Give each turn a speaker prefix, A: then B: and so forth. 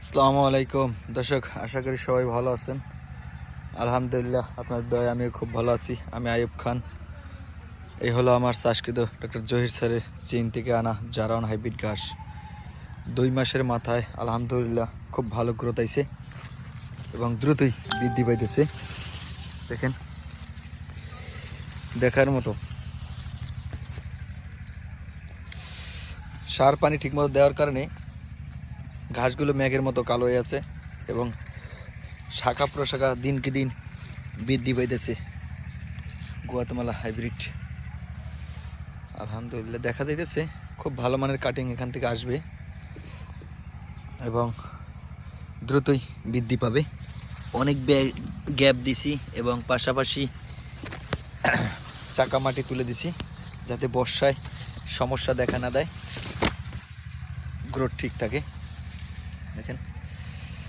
A: আসসালামু আলাইকুম। দর্শক, আশা করি সবাই ভালো আছেন। আলহামদুলিল্লাহ, আপনার দয়া আমিও খুব ভালো আছি। আমি আয়ুব খান। এই হলো আমার চাষকৃত ডক্টর জহির স্যারের চীন থেকে আনা জারান হাইব্রিড ঘাস। দুই মাসের মাথায় আলহামদুলিল্লাহ খুব ভালো গ্রোথ আইছে এবং দ্রুতই বৃদ্ধি পাইতেছে। দেখেন, দেখার মতো। সার পানি ঠিকমতো দেওয়ার কারণে ঘাসগুলো মেঘের মতো কালো হয়ে আছে এবং শাখা প্রশাখা দিনকে দিন বৃদ্ধি পাইতেছে। Guatemala hybrid. আলহামদুলিল্লাহ, দেখা যাইতেছে, খুব ভালো মানের কাটিং এখান থেকে আসবে এবং দ্রুতই বৃদ্ধি পাবে। অনেক গ্যাপ দিছি এবং পাশাপাশি চাকা মাটি তুলে দিছি যাতে বর্ষায় সমস্যা দেখা না দেয়। গ্রোথ ঠিক থাকে। นะครับ